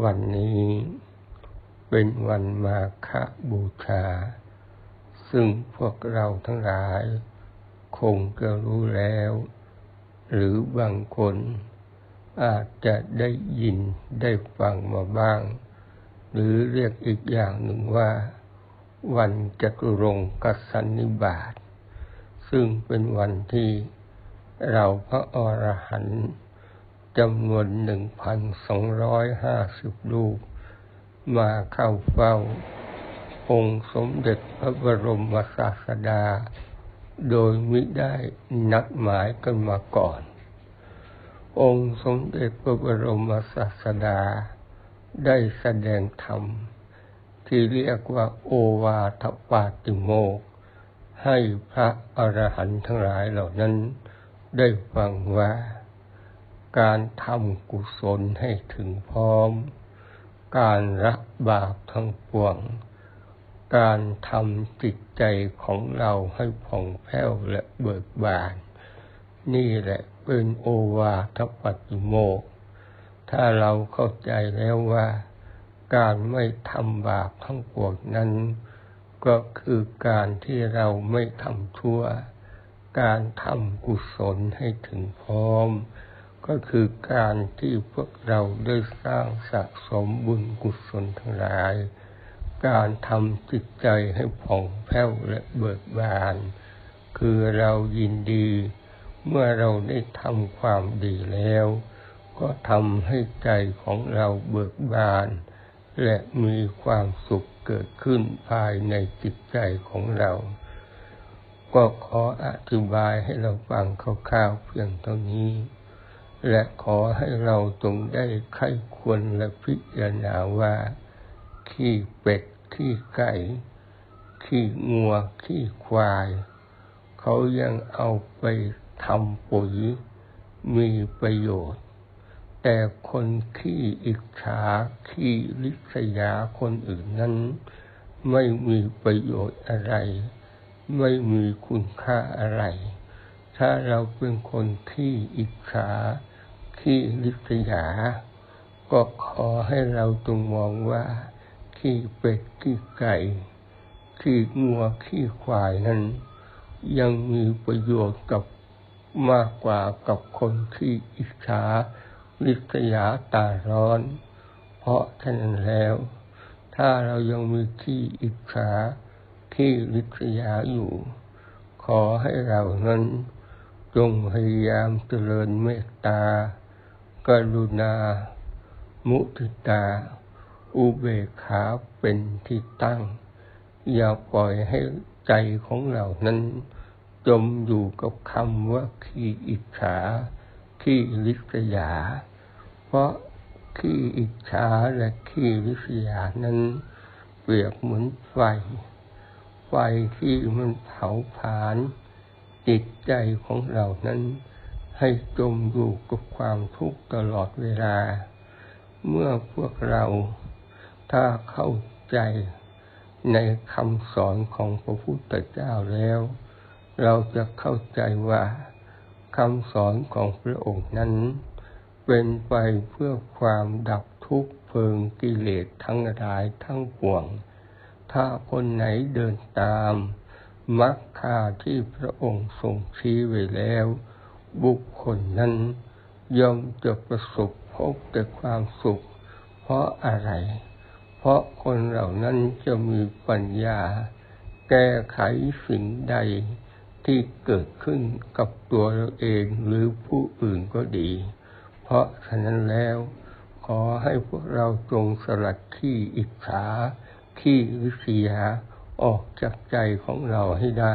วันนี้เป็นวันมาฆบูชา ซึ่งพวกเราทั้งหลาย คงจะรู้แล้ว หรือบางคน อาจจะได้ยินได้ฟังมาบ้าง หรือเรียกอีกอย่างหนึ่งว่า วันจตุรงกสันนิบาตซึ่งเป็นวันที่เราพระอรหันต์ จำนวนหนึ่งพันสองร้อยห้าสิบรูป มาเข้าเฝ้า องค์สมเด็จพระบรมศาสดา โดยมิได้นัดหมายกันมาก่อน องค์สมเด็จพระบรมศาสดา ได้แสดงธรรม ที่เรียกว่าโอวาทปาติโมกให้พระอรหันต์ทั้งหลายเหล่านั้นได้ฟังว่า การทำกุศลให้ถึงพร้อม การรับบาปทั้งปวง การทำจิตใจของเราให้ผ่องแผ้วและเบิกบาน นี่แหละเป็นโอวาทปัติโมก ถ้าเราเข้าใจแล้วว่า การไม่ทำบาปทั้งปวงนั้น ก็คือการที่เราไม่ทำชั่ว การทำกุศลให้ถึงพร้อม ก็คือการที่พวกเราได้สร้างสะสมบุญกุศลทั้งหลาย การทำจิตใจให้ผ่องแผ้วและเบิกบาน คือเรายินดี เมื่อเราได้ทำความดีแล้ว ก็ทำให้ใจของเราเบิกบาน และมีความสุขเกิดขึ้นภายในจิตใจของเรา ก็ขออธิบายให้เราฟังคร่าวๆเพียงเท่านี้ และขอให้เราจงได้ไข้ควรและพิจารณาว่า ขี้เป็ด ขี้ไก่ ขี้งัว ขี้ควาย เขายังเอาไปทำปุ๋ยมีประโยชน์ แต่คนขี้อิจฉาขี้ลิษยาคนอื่นนั้น ไม่มีประโยชน์อะไร ไม่มีคุณค่าอะไร ถ้าเราเป็นคนขี้อิจฉา ขี้ลิษยา ก็ขอให้เราจงมองว่า ขี้เป็ดขี้ไก่ ขี้งัวขี้ควายนั้น ยังมีประโยชน์กับมากกว่ากับคนขี้อิจฉาลิษยาตาร้อน เพราะฉะนั้นแล้ว ถ้าเรายังมีขี้อิจฉาขี้ลิษยาอยู่ ขอให้เรานั้นจงพยายามเจริญเมตตา กรุณา มุทิตา อุเบกขาเป็นที่ตั้ง อย่าปล่อยให้ใจของเรานั้น จมอยู่กับคำว่าขี้อิจฉาขี้ลิษยา เพราะขี้อิจฉาและขี้ลิษยานั้น เปรียบเหมือนไฟ ไฟที่มันเผาผลาญจิตใจของเรานั้น ให้จมอยู่กับความทุกข์ตลอดเวลา เมื่อพวกเราถ้าเข้าใจในคำสอนของพระพุทธเจ้าแล้ว เราจะเข้าใจว่าคำสอนของพระองค์นั้น เป็นไปเพื่อความดับทุกข์เพลิงกิเลสทั้งหลายทั้งปวง ถ้าคนไหนเดินตามมรรคาที่พระองค์ทรงชี้ไว้แล้ว บุคคลนั้นย่อมจะประสบพบแต่ความสุข เพราะอะไร เพราะคนเหล่านั้นจะมีปัญญา แก้ไขสิ่งใดที่เกิดขึ้นกับตัวเราเองหรือผู้อื่นก็ดี เพราะฉะนั้นแล้ว ขอให้พวกเราจงสลัดขี้อิจฉาขี้วิษยาออกจากใจของเราให้ได้